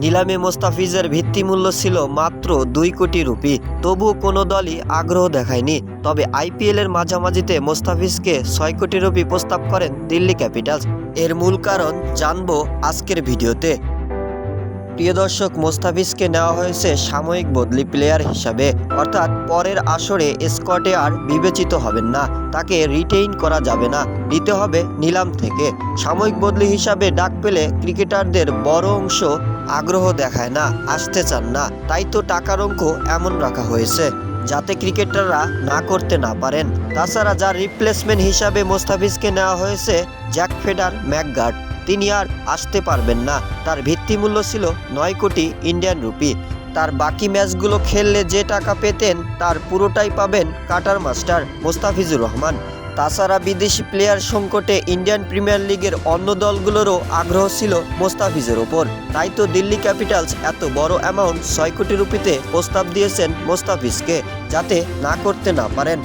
নিলামে মোস্তাফিজের ভিত্তিমূল্য ছিল মাত্র দুই কোটি রুপি। তবুও কোনো দলই আগ্রহ দেখায়নি। তবে আইপিএলের মাঝামাঝিতে মোস্তাফিজকে ছয় কোটি রুপি প্রস্তাব করেন দিল্লি ক্যাপিটালস। এর মূল কারণ জানব আজকের ভিডিওতে। প্রিয় দর্শক, মোস্তাফিজকে নেওয়া হয়েছে সাময়িক বদলি প্লেয়ার হিসাবে। অর্থাৎ পরের আসরে স্কটে আর বিবেচিত হবেন না। তাকে রিটেইন করা যাবে না। নিতে হবে নিলাম থেকে। সাময়িক বদলি হিসাবে ডাক পেলে ক্রিকেটারদের বড় অংশ আগ্রহ দেখায় না, আসতে চান না। তাই তো টাকার অঙ্ক এমন রাখা হয়েছে, যাতে ক্রিকেটাররা না করতে না পারেন। তাছাড়া যার রিপ্লেসমেন্ট হিসাবে মোস্তাফিজকে নেওয়া হয়েছে, জ্যাক ফেডার, ম্যাকগার্ড, তিনি আর আসতে পারবেন না। তার ভিত্তিমূল্য ছিল নয় কোটি ইন্ডিয়ান রুপি। তার বাকি ম্যাচগুলো খেললে যে টাকা পেতেন, তার পুরোটাই পাবেন কাটার মাস্টার মোস্তাফিজুর রহমান। তাছাড়া বিদেশি প্লেয়ার সংকটে ইন্ডিয়ান প্রিমিয়ার লিগের অন্য দলগুলোরও আগ্রহ ছিল মোস্তাফিজের ওপর। তাই তো দিল্লি ক্যাপিটালস এত বড় অ্যামাউন্ট ছয় কোটি রুপিতে প্রস্তাব দিয়েছেন মোস্তাফিজকে, যাতে না করতে না পারেন।